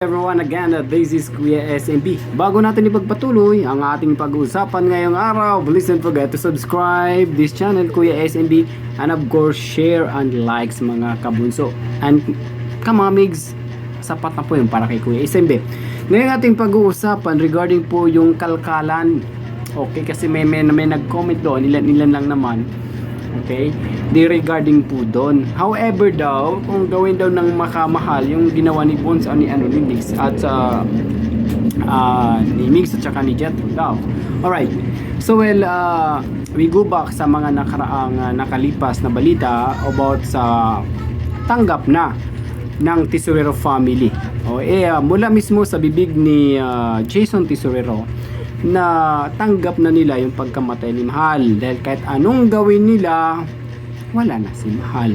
everyone again, uh, this is Kuya SMB. Bago natin ipagpatuloy ang ating pag-uusapan ngayong araw, please don't forget to subscribe this channel, Kuya SMB, and of course, share and likes mga kabunso. And kamamigs, sapat na po yun para kay Kuya SMB. Ngayon ating pag-uusapan regarding po yung kalkalan. Okay, kasi may, may, may nag-comment doon, ilan, ilan lang naman. Okay? Di regarding po doon. However daw, kung gawin daw ng makamahal yung ginawa ni Bones o ni, ano, ni Mix at sa ah, ni Mix at saka ni Jet daw. Alright. So well, uh, we go back sa mga nakaraang ah, nakalipas na balita about sa tanggap na ng Tesorero family. O eh ah, mula mismo sa bibig ni ah, Jason Tesorero na tanggap na nila yung pagkamatay ni Mahal dahil kahit anong gawin nila wala na si Mahal.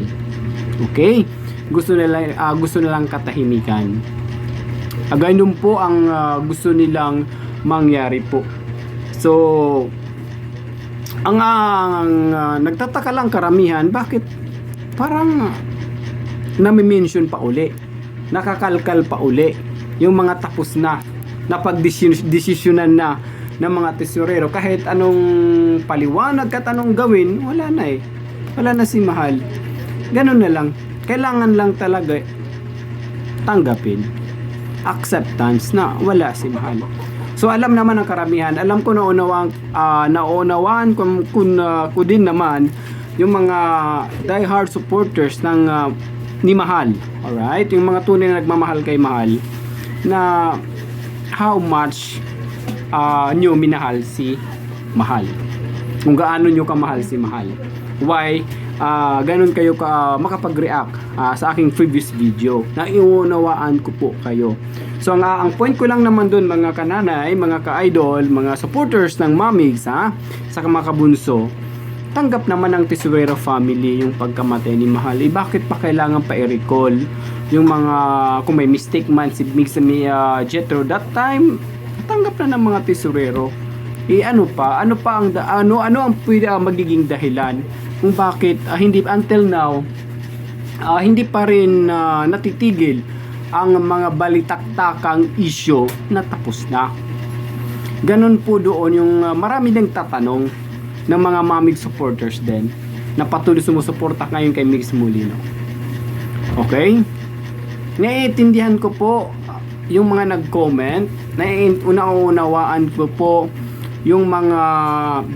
Okay? Gusto nila ah, gusto nilang katahimikan. Ah, ganun po ang ah, gusto nilang mangyari po. So ang, ang ah, nagtataka lang karamihan bakit parang nami-mention pa uli nakakalkal pa uli yung mga tapos na napagdesisyonan na ng mga tesorero. Kahit anong paliwanag kahit anong gawin wala na eh. Wala na si mahal. Ganun na lang. Kailangan lang talaga tanggapin acceptance na wala si mahal. So alam naman ng karamihan. Alam ko naunawaan uh, naunawaan kung, kung uh, ko din naman yung mga diehard supporters ng uh, ni Mahal. Alright? Yung mga tunay na nagmamahal kay Mahal na how much uh, nyo minahal si Mahal. Kung gaano nyo kamahal si Mahal. Why uh, ganun kayo ka, makapag-react uh, sa aking previous video na iunawaan ko po kayo. So ang, ang point ko lang naman dun mga kananay, mga ka-idol, mga supporters ng Mamigs ha, sa mga kabunso, tanggap naman ng Tesuero family yung pagkamatay ni Mahal. Eh, bakit pa kailangan pa i-recall yung mga, kung may mistake man si Mix uh, Jetro that time, tanggap na ng mga Tesuero. Eh ano pa, ano pa ang da- ano ano ang pwede uh, magiging dahilan kung bakit uh, hindi until now uh, hindi pa rin uh, natitigil ang mga balitaktakang isyo na tapos na. Ganon po doon yung uh, marami nang tatanong ng mga Mamig supporters din na patuloy sumusuporta ngayon kay Mix Molino. Okay? Naiintindihan ko po yung mga nag-comment, naiunawaan ko po yung mga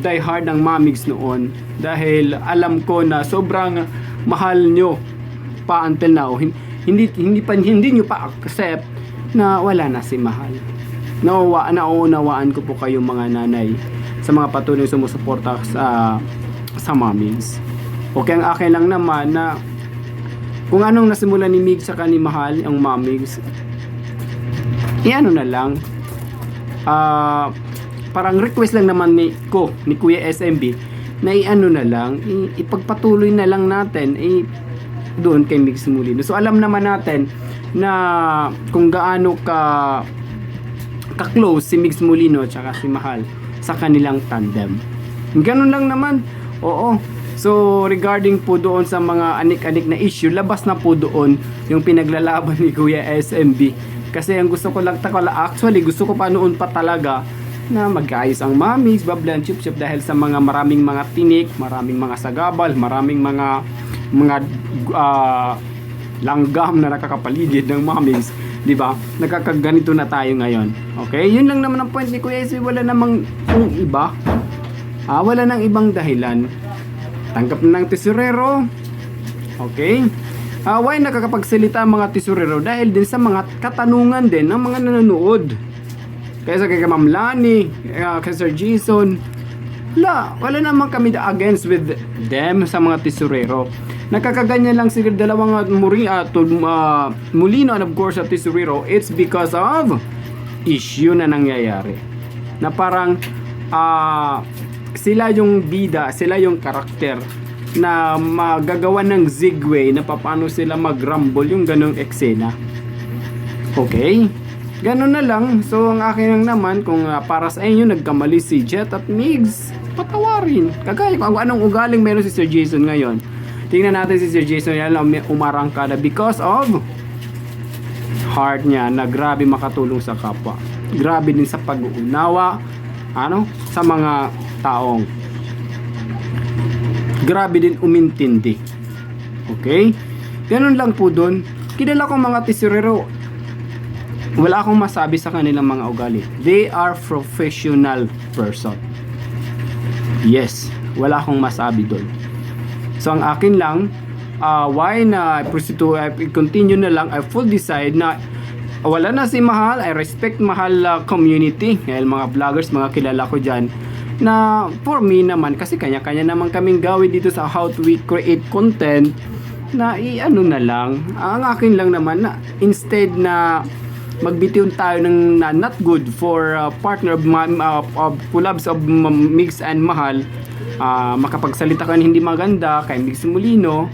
diehard ng Mamigs noon dahil alam ko na sobrang mahal nyo pa until now. Hindi hindi pa hindi nyo pa accept na wala na si Mahal. Nauwa, nauunawaan ko po kayo mga nanay sa mga patuloy sumusuporta sa sa Mamigs. Okay, ang akin lang naman na kung anong nasimula ni Mig sa ni Mahal, ang Mamigs, iano na lang, ah, parang request lang naman ni ko, ni Kuya SMB, na iano na lang, i- ipagpatuloy na lang natin, eh, doon kay Mig Mulino. So alam naman natin na kung gaano ka ka-close si Migs Molino at si Mahal sa kanilang tandem. Ganun lang naman. Oo. So regarding po doon sa mga anik-anik na issue, labas na po doon yung pinaglalaban ni Kuya SMB. Kasi ang gusto ko lang takala actually gusto ko pa noon pa talaga na mag-ayos ang mamigs, bablan, chip chip dahil sa mga maraming mga tinik, maraming mga sagabal, maraming mga mga ah, langgam na nakakapaligid ng mamigs, 'di ba? Nagkakaganito na tayo ngayon. Okay? Yun lang naman ang point ni Kuya SB, wala namang kung iba. Ah, wala nang ibang dahilan. Tanggap na ng tesorero. Okay? Ah, why nakakapagsalita ang mga tesorero? Dahil din sa mga katanungan din ng mga nanonood. Kaya sa kay Ma'am Lani, uh, kay Sir Jason, wala, wala naman kami against with them sa mga tesorero. Nakakaganyan lang siguro dalawang uh, muri, uh, to, uh, Molino and of course at tesorero, it's because of issue na nangyayari. Na parang ah, sila yung bida, sila yung karakter na magagawa ng zigway na paano sila mag-rumble yung ganong eksena. Okay? Ganun na lang. So, ang akin lang naman, kung ah, para sa inyo nagkamali si Jet at Migs, patawarin. Kagaya kung anong ugaling meron si Sir Jason ngayon. Tingnan natin si Sir Jason yan lang umarangkada because of heart niya na grabe makatulong sa kapwa. Grabe din sa pag-uunawa ano sa mga taong. Grabe din umintindi. Okay? Ganun lang po doon. Kilala ko mga tisurero. Wala akong masabi sa kanilang mga ugali. They are professional person. Yes, wala akong masabi doon. So ang akin lang, uh, why na prostitute, I continue na lang, I full decide na wala na si Mahal, I respect Mahal uh, community, dahil mga vloggers, mga kilala ko dyan, na for me naman, kasi kanya-kanya naman kaming gawin dito sa how to we create content, na i-ano na lang, ang akin lang naman na instead na magbitiw tayo ng na not good for uh, partner of, uh, of collabs of Mix and Mahal uh, makapagsalita ka hindi maganda kay Mix Molino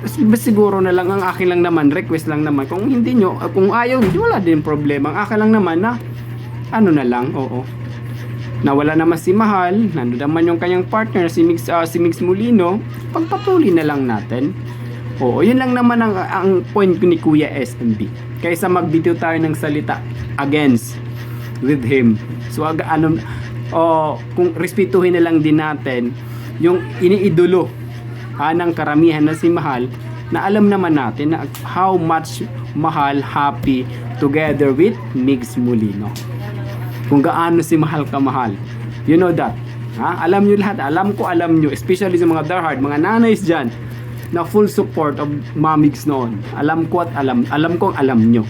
Bas siguro na lang ang akin lang naman request lang naman kung hindi nyo kung ayaw wala din problema. Ang akin lang naman na ano na lang oo nawala naman si Mahal nando naman yung kanyang partner si Mix uh, si Mix Molino pagpatuloy na lang natin Oo, yun lang naman ang, ang point ni Kuya SMB. Kaysa magbitiw tayo ng salita against with him. So, ag, ano, oh, kung respetuhin na lang din natin yung iniidolo ha, ng karamihan na si Mahal na alam naman natin na how much Mahal happy together with Migs Molino. Kung gaano si Mahal kamahal. You know that. Ha? Alam nyo lahat. Alam ko, alam nyo. Especially sa mga diehard, mga nanays dyan na full support of Mamix noon. Alam ko at alam, alam ko alam nyo.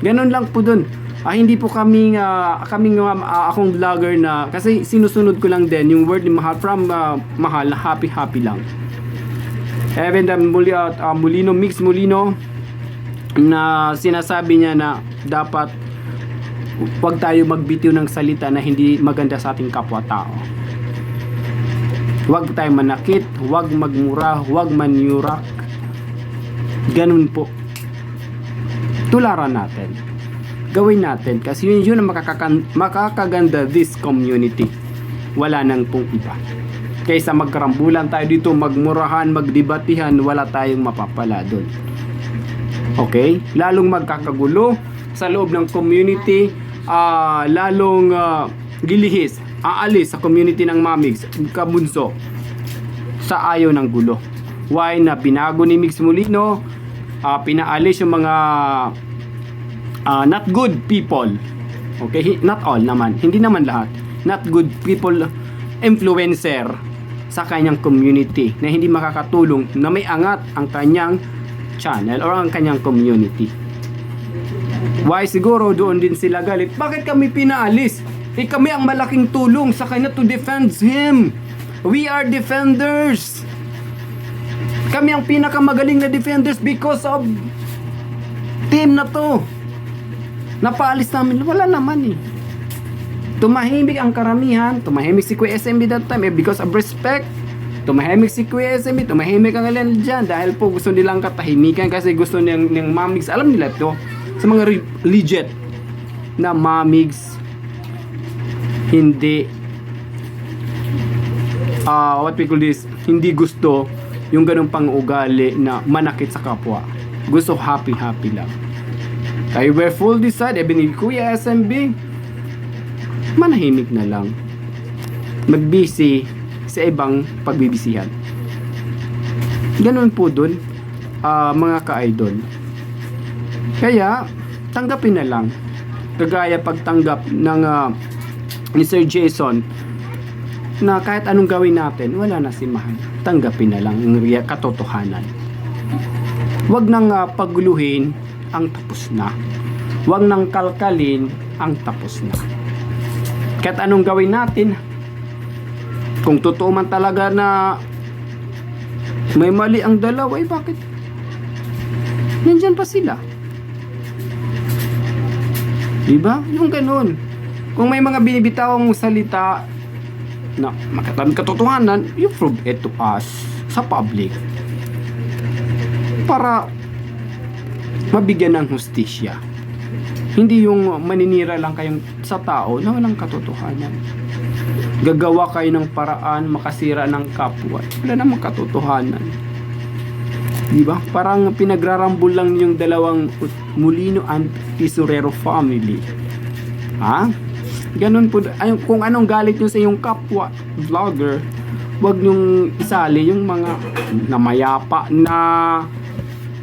Ganun lang po dun. Ah, hindi po kami, uh, kaming uh, akong vlogger na, kasi sinusunod ko lang din yung word ni Mahal from uh, Mahal, happy happy lang. Even the muli, uh, Molino, Mix Molino, na sinasabi niya na dapat huwag tayo magbitiw ng salita na hindi maganda sa ating kapwa-tao. Huwag tayo manakit, huwag magmura, huwag manyurak. Ganun po. Tularan natin. Gawin natin kasi yun yun ang makakaganda this community. Wala nang pong iba. Kaysa magkarambulan tayo dito, magmurahan, magdebatihan, wala tayong mapapala doon. Okay? Lalong magkakagulo sa loob ng community, ah, lalong ah, gilihis, aalis sa community ng Mamigs, kabunso, sa ayaw ng gulo. Why na binago ni Mix Molino, ah, pinaalis yung mga ah, not good people. Okay, not all naman, hindi naman lahat. Not good people influencer sa kanyang community na hindi makakatulong na may angat ang kanyang channel or ang kanyang community. Why siguro doon din sila galit? Bakit kami pinaalis? Eh kami ang malaking tulong sa kanya to defend him. We are defenders. Kami ang pinakamagaling na defenders because of team na to. Napaalis namin. Wala naman eh. Tumahimik ang karamihan. Tumahimik si Kuya SMB that time eh, because of respect. Tumahimik si Kuya SMB. Tumahimik ang ilan dyan dahil po gusto nilang katahimikan kasi gusto niyang, niyang mamigs. Alam nila to sa mga re- legit na mamigs hindi ah what we call this hindi gusto yung ganong pang-ugali na manakit sa kapwa. Gusto happy happy lang. Tayo were full decide even ni Kuya SMB manahimik na lang. Magbisi sa ibang pagbibisihan. Ganun po dun ah, mga ka-idol kaya tanggapin na lang kagaya pagtanggap ng ah, ni Sir Jason na kahit anong gawin natin, wala na si Mahal. Tanggapin na lang ang katotohanan. Huwag nang ah, paguluhin ang tapos na. Huwag nang kalkalin ang tapos na. Kahit anong gawin natin, kung totoo man talaga na may mali ang dalawa, eh bakit? Nandyan pa sila. Diba? Yung ganun. Kung may mga binibitawang salita na makatamig katotohanan, you prove it to us sa public para mabigyan ng hustisya. Hindi yung maninira lang kayong sa tao na walang katotohanan. Gagawa kayo ng paraan makasira ng kapwa. Wala namang katotohanan. Di ba? Parang pinagrarambol lang yung dalawang Molino and Tisurero family. Ha? Ganun po. Ay, kung anong galit nyo sa yung kapwa vlogger, wag nyong isali yung mga namayapa na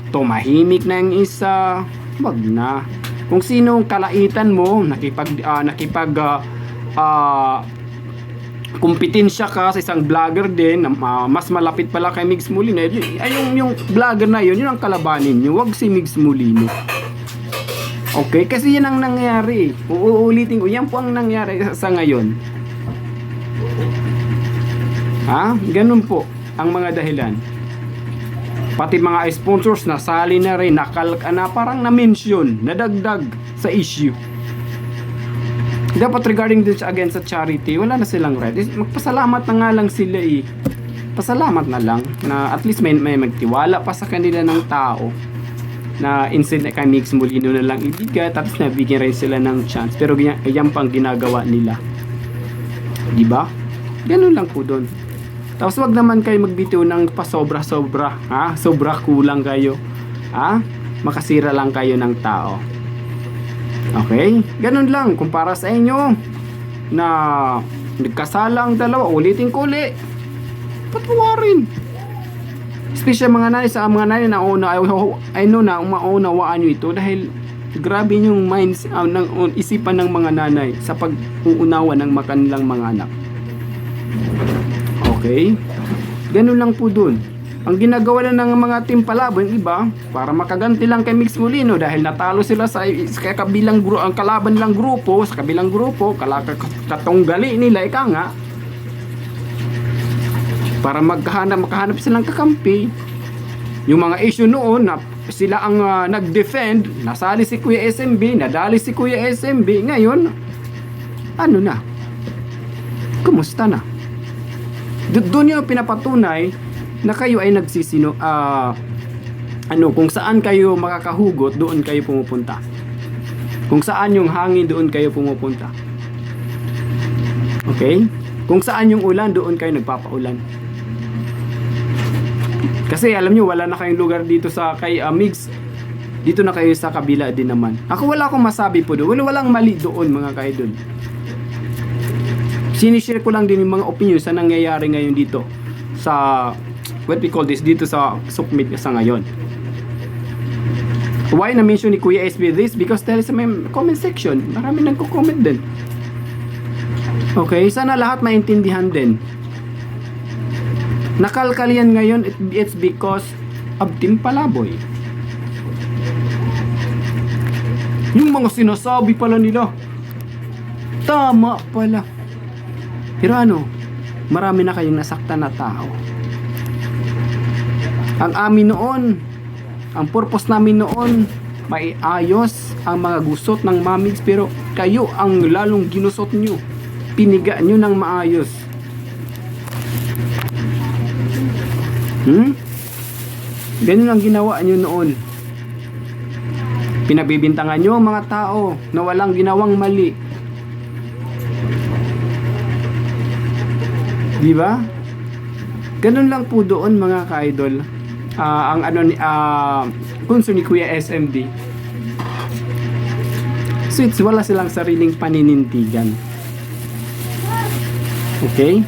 tumahimik na yung isa. Wag na. Kung sino ang kalaitan mo, nakipag, ah, nakipag, ah, ah, kumpetensya ka sa isang vlogger din na ah, mas malapit pala kay Migs Molino. Ay ay, yung, yung vlogger na yun yun ang kalabanin nyo wag si Migs Molino. Okay? Kasi yan ang nangyari. Uulitin ko yan po ang nangyari sa, sa ngayon. Ha? Ganun po ang mga dahilan. Pati mga sponsors nasali na rin nakal na parang na-mention nadagdag sa issue dapat regarding din sa against sa charity, wala na silang. Is- Magpasalamat na nga lang sila eh. Pasalamat na lang na at least may, may magtiwala pa sa kanila ng tao na instead na kay Mix Molino na lang ibigay tapos nabigyan rin sila ng chance. Pero ganyan, yan pang ginagawa nila. Di ba ganun lang po doon. Tapos wag naman kayo magbitiw ng pasobra-sobra ha? Sobra kulang kayo ha? Makasira lang kayo ng tao Okay? Ganun lang. Kung para sa inyo na nagkasala ang dalawa, ulitin ko uli. Patawarin. Especially mga nanay sa mga nanay na una, I, I know na maunawaan nyo ito dahil grabe yung minds uh, ng isipan ng mga nanay sa pag-uunawa ng mga kanilang mga anak. Okay? Ganun lang po dun. Ang ginagawa lang ng mga team palabo yung iba para makaganti lang kay Mix Molino dahil natalo sila sa, sa kabilang gru ang kalaban nilang grupo sa kabilang grupo katunggali nila ika nga. Para magkahanap makahanap silang kakampi. Yung mga issue noon na sila ang ah, nag-defend nasali si Kuya SMB nadali si Kuya SMB ngayon ano na? Kumusta na? Do- doon yung pinapatunay na kayo ay nagsisino ah ano kung saan kayo makakahugot doon kayo pumupunta. Kung saan yung hangin doon kayo pumupunta. Okay? Kung saan yung ulan doon kayo nagpapaulan. Kasi alam nyo wala na kayong lugar dito sa kay ah, Migs dito na kayo sa kabila din naman. Ako wala akong masabi po doon. Wala walang mali doon mga kaidol sinishare ko lang din yung mga opinion sa nangyayari ngayon dito sa what we call this dito sa Sukmit sa ngayon. Why na mention ni Kuya SB this? Because dahil sa may comment section marami nagko-comment din. Okay sana lahat maintindihan din. Nakalkal ngayon it- it's because of Team Palaboy. Yung mga sinasabi pala nila. Tama pala. Pero ano, marami na kayong nasaktan na tao. Ang amin noon, ang purpose namin noon, maiayos ang mga gusot ng mamigs pero kayo ang lalong ginusot nyo. Piniga nyo ng maayos. Hmm? Ganun ang ginawa nyo noon. Pinabibintangan nyo mga tao na walang ginawang mali. Di ba? Ganun lang po doon mga ka-idol. Ah, ang ano ni ah kunso ni Kuya SMD. So wala silang sariling paninindigan. Okay?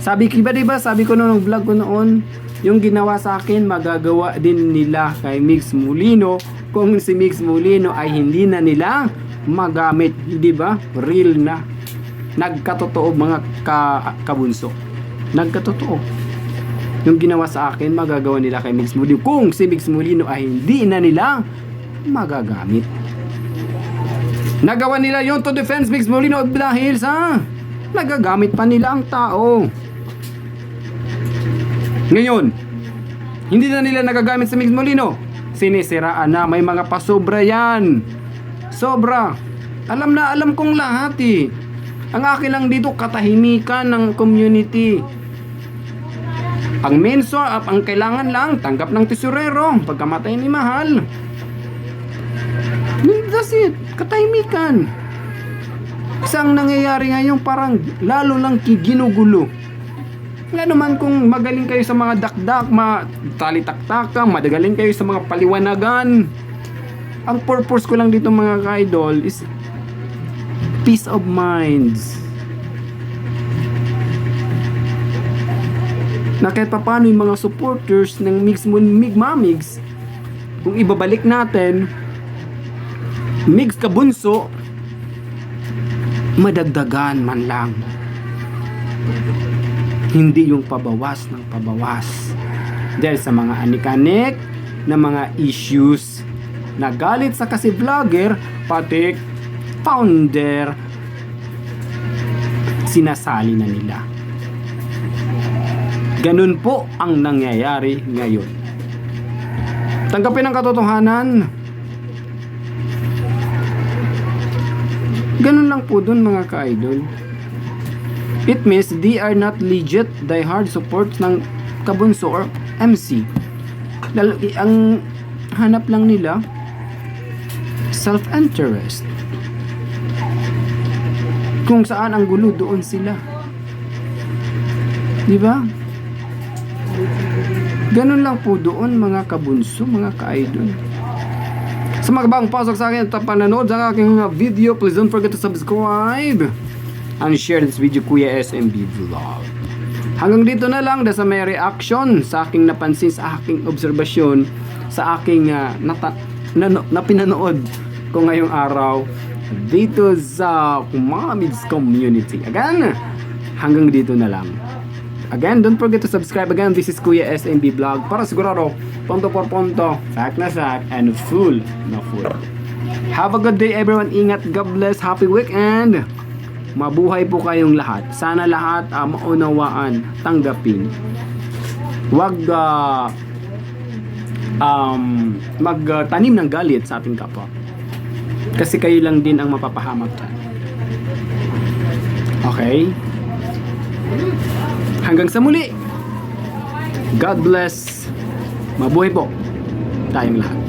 Sabi ko, ba diba, sabi ko noong vlog ko noon, yung ginawa sa akin, magagawa din nila kay Mix Molino kung si Mix Molino ay hindi na nila magamit. Di ba? Real na. Nagkatotoo mga ka, kabunso. Nagkatotoo. Yung ginawa sa akin, magagawa nila kay Mix Molino kung si Mix Molino ay hindi na nila magagamit. Nagawa nila yon to defense Mix Molino dahil sa nagagamit pa nila ang tao. Ngayon, hindi na nila nagagamit sa Mix Molino. Sinisiraan na may mga pasobra yan. Sobra. Alam na alam kong lahat eh. Ang akin lang dito katahimikan ng community. Ang menso at ang kailangan lang tanggap ng tesorero pagkamatay ni Mahal. That's it. Katahimikan. Isang nangyayari ngayon parang lalo lang ginugulo. Wala naman kung magaling kayo sa mga dakdak, ma talitaktakang, madagaling kayo sa mga paliwanagan. Ang purpose ko lang dito mga ka-idol is peace of minds. Na kahit pa paano yung mga supporters ng Mix Moon Migmamigs, kung ibabalik natin, Migs Kabunso, madagdagan man lang. Hindi yung pabawas ng pabawas. Dahil sa mga anik-anik na mga issues na galit sa kasi vlogger, pati founder, sinasali na nila. Ganun po ang nangyayari ngayon. Tanggapin ang katotohanan. Ganun lang po dun mga ka-idol. It means they are not legit diehard supports ng Kabunso or MC. Lalo, ang hanap lang nila self-interest. Kung saan ang gulo doon sila. Di ba? Ganun lang po doon mga kabunso, mga ka-idol. Sa mga bagong pasok sa akin at pananood sa aking video, please don't forget to subscribe and share this video Kuya SMB Vlog. Hanggang dito na lang dahil sa may reaction sa aking napansin, sa aking obserbasyon, sa aking uh, nata, na, na pinanood ko ngayong araw dito sa Mamids Community. Again, hanggang dito na lang. Again, don't forget to subscribe again. This is Kuya SMB Vlog para sigurado, punto por punto, fact na fact, and full na full. Have a good day everyone. Ingat. God bless. Happy weekend. Mabuhay po kayong lahat. Sana lahat ah, maunawaan, tanggapin. Huwag ah, um, magtanim ng galit sa ating kapwa. Kasi kayo lang din ang mapapahamak dyan. Okay? Hanggang sa muli. God bless. Mabuhay po tayong lahat.